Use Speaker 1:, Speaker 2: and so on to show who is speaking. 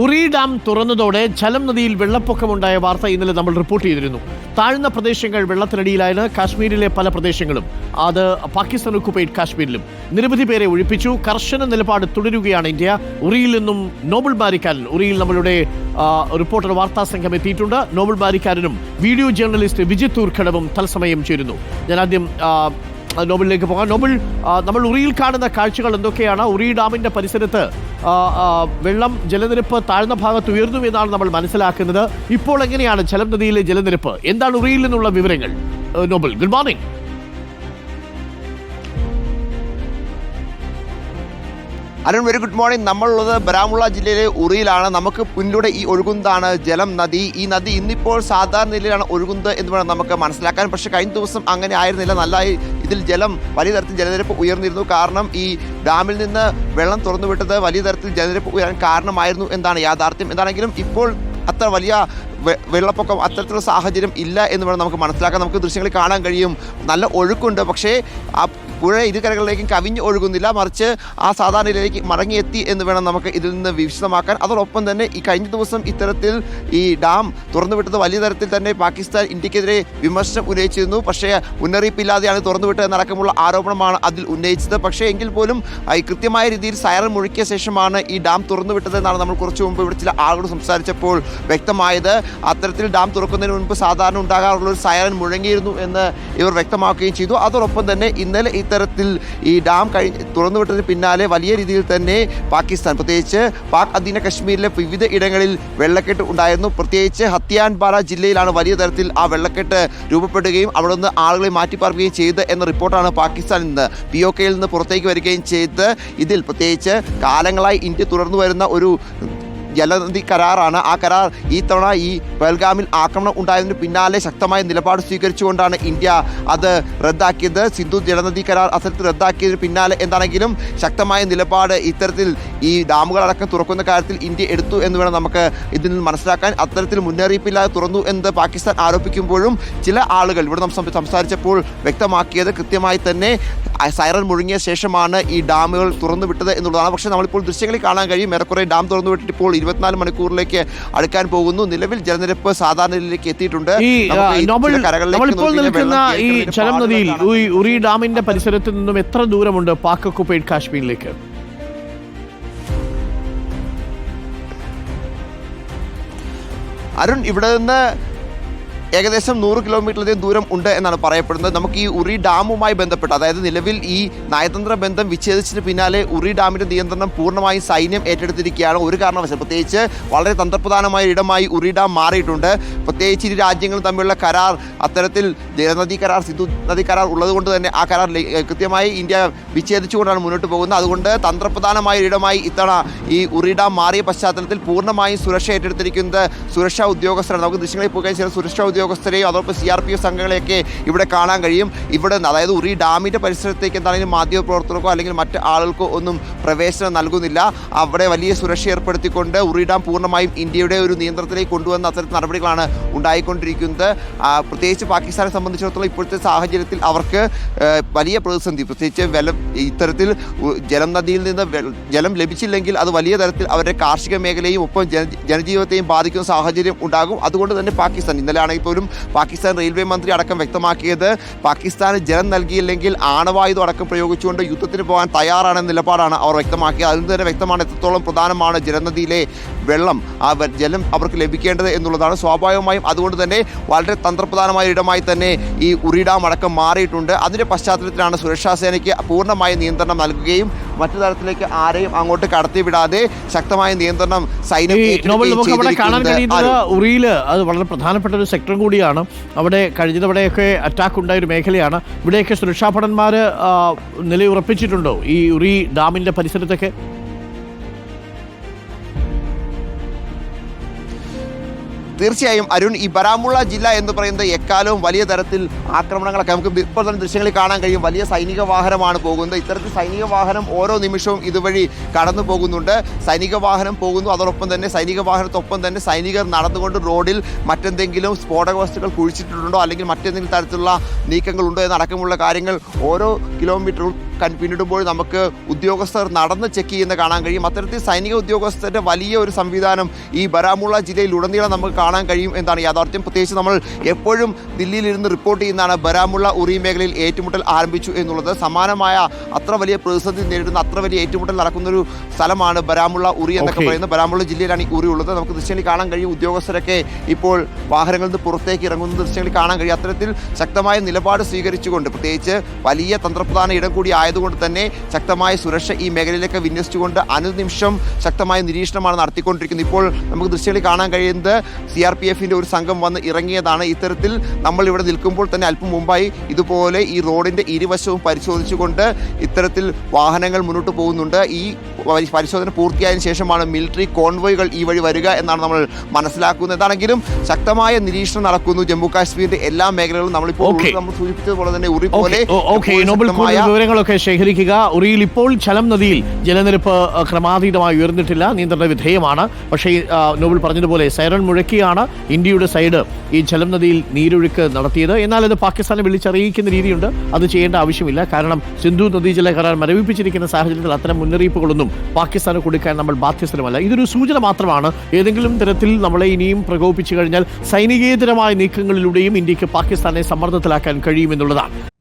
Speaker 1: ഉറി dam തുറന്നതോടെ ജലം നദിയിൽ വെള്ളപ്പൊക്കമുണ്ടായ വാർത്ത ഇന്നലെ നമ്മൾ റിപ്പോർട്ട് ചെയ്തിരുന്നു. താഴ്ന്ന പ്രദേശങ്ങൾ വെള്ളത്തിനടിയിലായത് കാശ്മീരിലെ പല പ്രദേശങ്ങളും. അത് പാകിസ്ഥാൻ ഒക്കുപൈഡ് കാശ്മീരിലും. നിരവധി പേരെ ഒഴിപ്പിച്ചു. കർശന നിലപാട് തുടരുകയാണ് ഇന്ത്യ. ഉറിയിൽ നിന്നും നോബൽ ബാരിക്കാരൻ ഉറിയിൽ നമ്മളുടെ റിപ്പോർട്ടർ വാർത്താ സംഘം എത്തിയിട്ടുണ്ട്. നോബൽ ബാരിക്കാരനും വീഡിയോ ജേർണലിസ്റ്റ് വിജിത് ഊർഖടവും തത്സമയം ചേരുന്നു. ഞാൻ ആദ്യം ആ, നോബലിലേക്ക് പോകാം. നോബിൾ നമ്മൾ ഉറിയിൽ കാണുന്ന കാഴ്ചകൾ എന്തൊക്കെയാണ്? ഉറി ഡാമിന്റെ പരിസരത്ത് വെള്ളം ജലനിരപ്പ് താഴ്ന്ന ഭാഗത്ത് ഉയർന്നു എന്നാണ് നമ്മൾ മനസ്സിലാക്കുന്നത്. ഇപ്പോൾ എങ്ങനെയാണ് ജലം നദിയിലെ ജലനിരപ്പ്? എന്താണ് ഉറിയിൽ നിന്നുള്ള വിവരങ്ങൾ? Noble good morning.
Speaker 2: Arun very good morning നമ്മളുള്ളത് ബരാമുള്ള ജില്ലയിലെ ഉറിയിലാണ്. നമുക്ക് പിന്നിലൂടെ ഈ ഒഴുകുന്നതാണ് ജലം നദി. ഈ നദി ഇന്നിപ്പോൾ സാധാരണ നിലയിലാണ് ഒഴുകുന്നത് എന്ന് വേണം നമുക്ക് മനസ്സിലാക്കാൻ. പക്ഷേ കഴിഞ്ഞ ദിവസം അങ്ങനെ ആയിരുന്നില്ല. നല്ല ഇതിൽ ജലം വലിയ തരത്തിൽ ജലനിരപ്പ് ഉയർന്നിരുന്നു. കാരണം ഈ ഡാമിൽ നിന്ന് വെള്ളം തുറന്നു വിട്ടത് വലിയ തരത്തിൽ ജലനിരപ്പ് ഉയരാൻ കാരണമായിരുന്നു എന്നാണ് യാഥാർത്ഥ്യം. എന്താണെങ്കിലും ഇപ്പോൾ അത്ര വലിയ വെള്ളപ്പൊക്കം അത്തരത്തിലുള്ള സാഹചര്യം ഇല്ല എന്ന് വേണം നമുക്ക് മനസ്സിലാക്കാൻ. നമുക്ക് ദൃശ്യങ്ങളിൽ കാണാൻ കഴിയും. നല്ല ഒഴുക്കുണ്ട്. പക്ഷേ ആ പുഴ ഇരുകരകളിലേക്കും കവിഞ്ഞ് ഒഴുകുന്നില്ല. മറിച്ച് ആ സാധാരണയിലേക്ക് മടങ്ങിയെത്തി എന്ന് വേണം നമുക്ക് ഇതിൽ നിന്ന് വിശദമാക്കാൻ. അതോടൊപ്പം തന്നെ ഈ കഴിഞ്ഞ ദിവസം ഇത്തരത്തിൽ ഈ ഡാം തുറന്നുവിട്ടത് വലിയ തരത്തിൽ തന്നെ പാകിസ്ഥാൻ ഇന്ത്യക്കെതിരെ വിമർശനം ഉന്നയിച്ചിരുന്നു. പക്ഷേ മുന്നറിയിപ്പില്ലാതെയാണ് തുറന്നുവിട്ടത് എന്നടക്കമുള്ള ആരോപണമാണ് അതിൽ ഉന്നയിച്ചത്. പക്ഷേ എങ്കിൽ പോലും ഈ കൃത്യമായ രീതിയിൽ സൈറൻ മുഴുക്കിയ ശേഷമാണ് ഈ ഡാം തുറന്നുവിട്ടത് എന്നാണ് നമ്മൾ കുറച്ച് മുമ്പ് ഇവിടെ ചില ആളുകൾ സംസാരിച്ചപ്പോൾ വ്യക്തമായത്. അത്തരത്തിൽ ഡാം തുറക്കുന്നതിന് മുൻപ് സാധാരണ ഉണ്ടാകാറുള്ള ഒരു സൈറൻ മുഴങ്ങിയിരുന്നു എന്ന് ഇവർ വ്യക്തമാക്കുകയും ചെയ്തു. അതോടൊപ്പം തന്നെ ഇന്നലെ ഇത്തരത്തിൽ ഈ ഡാം കഴിഞ്ഞ് തുറന്നുവിട്ടതിന് പിന്നാലെ വലിയ രീതിയിൽ തന്നെ പാകിസ്ഥാൻ പ്രത്യേകിച്ച് പാക് അധീന കശ്മീരിലെ വിവിധ ഇടങ്ങളിൽ വെള്ളക്കെട്ട് ഉണ്ടായിരുന്നു. പ്രത്യേകിച്ച് ഹത്തിയാൻപാറ ജില്ലയിലാണ് വലിയ തരത്തിൽ ആ വെള്ളക്കെട്ട് രൂപപ്പെടുകയും അവിടെ നിന്ന് ആളുകളെ മാറ്റിപ്പാർക്കുകയും ചെയ്ത് എന്ന റിപ്പോർട്ടാണ് പാകിസ്ഥാൻ നിന്ന്. പി ഒ കെയിൽ നിന്ന് പുറത്തേക്ക് വരികയും ചെയ്ത്. ഇതിൽ പ്രത്യേകിച്ച് കാലങ്ങളായി ഇന്ത്യ തുടർന്നു വരുന്ന ഒരു ജലനദി കരാറാണ് ആ കരാർ ഈ തവണ ഈ പെൽഗാമിൽ ആക്രമണം ഉണ്ടായതിന് പിന്നാലെ ശക്തമായ നിലപാട് സ്വീകരിച്ചുകൊണ്ടാണ് ഇന്ത്യ അത് റദ്ദാക്കിയത്. സിന്ധു ജലനദി കരാർ അത്തരത്തിൽ റദ്ദാക്കിയതിന് പിന്നാലെ എന്താണെങ്കിലും ശക്തമായ നിലപാട് ഇത്തരത്തിൽ ഈ ഡാമുകളടക്കം തുറക്കുന്ന കാര്യത്തിൽ ഇന്ത്യ എടുത്തു എന്ന് വേണം നമുക്ക് ഇതിൽ നിന്ന് മനസ്സിലാക്കാൻ. അത്തരത്തിൽ മുന്നറിയിപ്പില്ലാതെ തുറന്നു എന്ന് പാകിസ്ഥാൻ ആരോപിക്കുമ്പോഴും ചില ആളുകൾ ഇവിടെ നമ്മൾ സംസാരിച്ചപ്പോൾ വ്യക്തമാക്കിയത് കൃത്യമായി തന്നെ സൈറൻ മുഴുങ്ങിയ ശേഷമാണ് ഈ ഡാമുകൾ തുറന്നു വിട്ടത് എന്നുള്ളതാണ്. പക്ഷേ നമ്മളിപ്പോൾ ദൃശ്യങ്ങളിൽ കാണാൻ കഴിയും. ഏറെക്കുറെ ഡാം തുറന്നു വിട്ടിട്ട് ഇപ്പോൾ ഇരുപത്തിനാല് മണിക്കൂറിലേക്ക് അടുക്കാൻ പോകുന്നു. നിലവിൽ ജലനിരപ്പ് സാധാരണ നിലയിലേക്ക് എത്തിയിട്ടുണ്ട്.
Speaker 1: ഈ നമ്മളിപ്പോൾ നിൽക്കുന്ന
Speaker 2: കേൾക്കുന്നതിന്
Speaker 1: നദിയിൽ. ഉറി- ഡാമിന്റെ പരിസരത്ത് നിന്നും എത്ര ദൂരമുണ്ട്? പാക് കാശ്മീരിലേക്ക്.
Speaker 2: അരുൺ ഇവിടെ നിന്ന് ഏകദേശം നൂറ് കിലോമീറ്ററിലധികം ദൂരം ഉണ്ട് എന്നാണ് പറയപ്പെടുന്നത്. നമുക്ക് ഈ ഉറി ഡാമുമായി ബന്ധപ്പെട്ട് അതായത് നിലവിൽ ഈ നയതന്ത്ര ബന്ധം വിച്ഛേദിച്ചതിന് പിന്നാലെ ഉറി ഡാമിന്റെ നിയന്ത്രണം പൂർണമായും സൈന്യം ഏറ്റെടുത്തിരിക്കുകയാണ്. ഒരു കാരണവശാൽ പ്രത്യേകിച്ച് വളരെ തന്ത്രപ്രധാനമായ ഇടമായി ഉറി ഡാം മാറിയിട്ടുണ്ട്. പ്രത്യേകിച്ച് ഇരു രാജ്യങ്ങളും തമ്മിലുള്ള കരാർ അത്തരത്തിൽ ജലനദി കരാർ സിന്ധു നദി കരാർ ഉള്ളതുകൊണ്ട് തന്നെ ആ കരാർ കൃത്യമായി ഇന്ത്യ വിച്ഛേദിച്ചുകൊണ്ടാണ് മുന്നോട്ട് പോകുന്നത്. അതുകൊണ്ട് തന്ത്രപ്രധാനമായ ഇടമായി ഇത്തവണ ഈ ഉറി ഡാം മാറിയ പശ്ചാത്തലത്തിൽ പൂർണമായും സുരക്ഷ ഏറ്റെടുത്തിരിക്കുന്നത് സുരക്ഷാ ഉദ്യോഗസ്ഥരാണ്. നമുക്ക് ദൃശ്യങ്ങളിൽ പോകാൻ ചില സുരക്ഷാ ഉദ്യോഗസ്ഥരെയും അതോടൊപ്പം സി ആർ പി എഫ് സംഘങ്ങളെയൊക്കെ ഇവിടെ കാണാൻ കഴിയും. ഇവിടെ അതായത് ഉറി ഡാമിന്റെ പരിസരത്തേക്ക് എന്താണെങ്കിലും മാധ്യമപ്രവർത്തകർക്കോ അല്ലെങ്കിൽ മറ്റ് ആളുകൾക്കോ ഒന്നും പ്രവേശനം നൽകുന്നില്ല. അവിടെ വലിയ സുരക്ഷ ഏർപ്പെടുത്തിക്കൊണ്ട് ഉറി ഡാം പൂർണമായും ഇന്ത്യയുടെ ഒരു നിയന്ത്രണത്തിലേക്ക് കൊണ്ടുവന്ന അത്തരത്തിൽ നടപടികളാണ് ഉണ്ടായിക്കൊണ്ടിരിക്കുന്നത്. പ്രത്യേകിച്ച് പാകിസ്ഥാനെ സംബന്ധിച്ചിടത്തോളം ഇപ്പോഴത്തെ സാഹചര്യത്തിൽ അവർക്ക് വലിയ പ്രതിസന്ധി പ്രത്യേകിച്ച് വെലം ഇത്തരത്തിൽ ജലം നദിയിൽ നിന്ന് ജലം ലഭിച്ചില്ലെങ്കിൽ അത് വലിയ തരത്തിൽ അവരുടെ കാർഷിക മേഖലയും ഒപ്പം ജന ജനജീവിതത്തെയും ബാധിക്കുന്ന സാഹചര്യം ഉണ്ടാകും. അതുകൊണ്ട് തന്നെ പാകിസ്ഥാൻ ഇന്നലെ ആണെങ്കിൽ പോലും പാകിസ്ഥാൻ റെയിൽവേ മന്ത്രി അടക്കം വ്യക്തമാക്കിയത് പാകിസ്ഥാന് ജലം നൽകിയില്ലെങ്കിൽ ആണവായുധം അടക്കം പ്രയോഗിച്ചുകൊണ്ട് യുദ്ധത്തിന് പോകാൻ തയ്യാറാണെന്ന നിലപാടാണ് അവർ വ്യക്തമാക്കിയത്. അതിൽ നിന്ന് തന്നെ വ്യക്തമാണ് എത്രത്തോളം പ്രധാനമാണ് ജലനദിയിലെ വെള്ളം ആ ജലം അവർക്ക് ലഭിക്കേണ്ടത് എന്നുള്ളതാണ്. സ്വാഭാവികമായും അതുകൊണ്ട് തന്നെ വളരെ തന്ത്രപ്രധാനമായ ഇടമായി തന്നെ ഈ ഉറി അടക്കം മാറിയിട്ടുണ്ട്. അതിന്റെ പശ്ചാത്തലത്തിലാണ് സുരക്ഷാ സേനയ്ക്ക് പൂർണമായ നിയന്ത്രണം നൽകുകയും മറ്റു തരത്തിലേക്ക് ആരെയും അങ്ങോട്ട് കടത്തിവിടാതെ ശക്തമായ നിയന്ത്രണം സൈന്യം
Speaker 1: നമുക്ക് അവിടെ കാണാൻ കഴിയുന്നത് ഉറിയിൽ അത് വളരെ പ്രധാനപ്പെട്ട ഒരു സെക്ടർ കൂടിയാണ്. അവിടെ കഴിഞ്ഞതവിടെയൊക്കെ അറ്റാക്ക് ഉണ്ടായ ഒരു മേഖലയാണ്. ഇവിടെയൊക്കെ സുരക്ഷാ ഭടന്മാർ നിലയുറപ്പിച്ചിട്ടുണ്ടോ? ഈ ഉറി ഡാമിന്റെ പരിസരത്തൊക്കെ?
Speaker 2: തീർച്ചയായും അരുൺ ഈ ബരാമുള്ള ജില്ല എന്ന് പറയുന്നത് എക്കാലവും വലിയ തരത്തിൽ ആക്രമണങ്ങളൊക്കെ നമുക്ക് ഇപ്പോൾ തന്നെ ദൃശ്യങ്ങളിൽ കാണാൻ കഴിയും. വലിയ സൈനിക വാഹനമാണ് പോകുന്നത്. ഇത്തരത്തിൽ സൈനിക വാഹനം ഓരോ നിമിഷവും ഇതുവഴി കടന്നു പോകുന്നുണ്ട്. സൈനിക വാഹനം പോകുന്നു. അതോടൊപ്പം തന്നെ സൈനിക വാഹനത്തൊപ്പം തന്നെ സൈനികർ നടന്നുകൊണ്ട് റോഡിൽ മറ്റെന്തെങ്കിലും സ്ഫോടക വസ്തുക്കൾ കുഴിച്ചിട്ടുണ്ടോ അല്ലെങ്കിൽ മറ്റെന്തെങ്കിലും തരത്തിലുള്ള നീക്കങ്ങളുണ്ടോ? എന്നടക്കമുള്ള കാര്യങ്ങൾ ഓരോ കിലോമീറ്ററും പിന്നിടുമ്പോൾ നമുക്ക് ഉദ്യോഗസ്ഥർ നടന്ന് ചെക്ക് ചെയ്യുന്ന കാണാൻ കഴിയും. അത്തരത്തിൽ സൈനിക ഉദ്യോഗസ്ഥരുടെ വലിയ ഒരു സംവിധാനം ഈ ബരാമുള്ള ജില്ലയിൽ ഉടനീളം നമുക്ക് കാണാൻ കഴിയും എന്നാണ് യാഥാർത്ഥ്യം. പ്രത്യേകിച്ച് നമ്മൾ എപ്പോഴും ദില്ലിയിലിരുന്ന് റിപ്പോർട്ട് ചെയ്യുന്നതാണ് ബരാമുള്ള ഉറി മേഖലയിൽ ഏറ്റുമുട്ടൽ ആരംഭിച്ചു എന്നുള്ളത്. സമാനമായ അത്ര വലിയ പ്രതിസന്ധി നേരിടുന്ന അത്ര വലിയ ഏറ്റുമുട്ടൽ നടക്കുന്ന ഒരു സ്ഥലമാണ് ബരാമുള്ള ഉറി എന്നൊക്കെ. പറയുന്നത്. ബരാമുള്ള ജില്ലയിലാണ് ഈ ഉറി ഉള്ളത്. നമുക്ക് ദൃശ്യങ്ങളിൽ കാണാൻ കഴിയും. ഉദ്യോഗസ്ഥരൊക്കെ ഇപ്പോൾ വാഹനങ്ങളിൽ നിന്ന് പുറത്തേക്ക് ഇറങ്ങുന്ന ദൃശ്യങ്ങളിൽ കാണാൻ കഴിയും. അത്തരത്തിൽ ശക്തമായ നിലപാട് സ്വീകരിച്ചുകൊണ്ട് പ്രത്യേകിച്ച് വലിയ തന്ത്രപ്രധാന ഇടം കൂടി ആയതുകൊണ്ട് തന്നെ ശക്തമായ സുരക്ഷ ഈ മേഖലയിലേക്ക് വിന്യസിച്ചുകൊണ്ട് അനുനിമിഷം ശക്തമായ നിരീക്ഷണമാണ് നടത്തിക്കൊണ്ടിരിക്കുന്നത്. ഇപ്പോൾ നമുക്ക് ദൃശ്യങ്ങളിൽ കാണാൻ കഴിയുന്നത് സി ആർ പി എഫിന്റെ ഒരു സംഘം വന്ന് ഇറങ്ങിയതാണ്. ഇത്തരത്തിൽ നമ്മൾ ഇവിടെ നിൽക്കുമ്പോൾ തന്നെ അല്പം മുമ്പായി ഇതുപോലെ ഈ റോഡിന്റെ ഇരുവശവും പരിശോധിച്ചുകൊണ്ട് ഇത്തരത്തിൽ വാഹനങ്ങൾ മുന്നോട്ട് പോകുന്നുണ്ട്. ഈ പരിശോധന പൂർത്തിയായതിനു ശേഷമാണ് മിലിറ്ററി കോൺവോയുകൾ ഈ വഴി വരിക എന്നാണ് നമ്മൾ മനസ്സിലാക്കുന്നത്. എന്താണെങ്കിലും ശക്തമായ നിരീക്ഷണം നടക്കുന്നു. ജമ്മു കാശ്മീരിന്റെ എല്ലാ മേഖലകളും നമ്മളിപ്പോൾ. നമ്മൾ സൂചിപ്പിച്ചതുപോലെ തന്നെ ഉറി പോലെ
Speaker 1: കൂടുതൽ വിവരങ്ങളൊക്കെ ശേഖരിക്കുക. ഉറിയിൽ ഇപ്പോൾ ചലം നദിയിൽ ജലനിരപ്പ് ക്രമാതീതമായി ഉയർന്നിട്ടില്ല. നിയന്ത്രണ വിധേയമാണ്. പക്ഷേ നോബിൾ പറഞ്ഞതുപോലെ സൈറൺ മുഴക്കിയാണ് ഇന്ത്യയുടെ സൈഡ് ഈ ചലം നദിയിൽ നീരൊഴുക്ക് നടത്തിയത്. എന്നാൽ അത് പാകിസ്ഥാനെ വിളിച്ചറിയിക്കുന്ന രീതിയുണ്ട്. അത് ചെയ്യേണ്ട ആവശ്യമില്ല. കാരണം സിന്ധു നദീജല കരാർ മരവിപ്പിച്ചിരിക്കുന്ന സാഹചര്യത്തിൽ അത്തരം മുന്നറിയിപ്പുകളൊന്നും പാകിസ്ഥാന് കൊടുക്കാൻ നമ്മൾ ബാധ്യസ്ഥരമല്ല. ഇതൊരു സൂചന മാത്രമാണ്. ഏതെങ്കിലും തരത്തിൽ നമ്മളെ ഇനിയും പ്രകോപിച്ചു കഴിഞ്ഞാൽ സൈനികേതരമായ നീക്കങ്ങളിലൂടെയും ഇന്ത്യയ്ക്ക് പാകിസ്ഥാനെ സമ്മർദ്ദത്തിലാക്കാൻ കഴിയുമെന്നുള്ളതാണ്.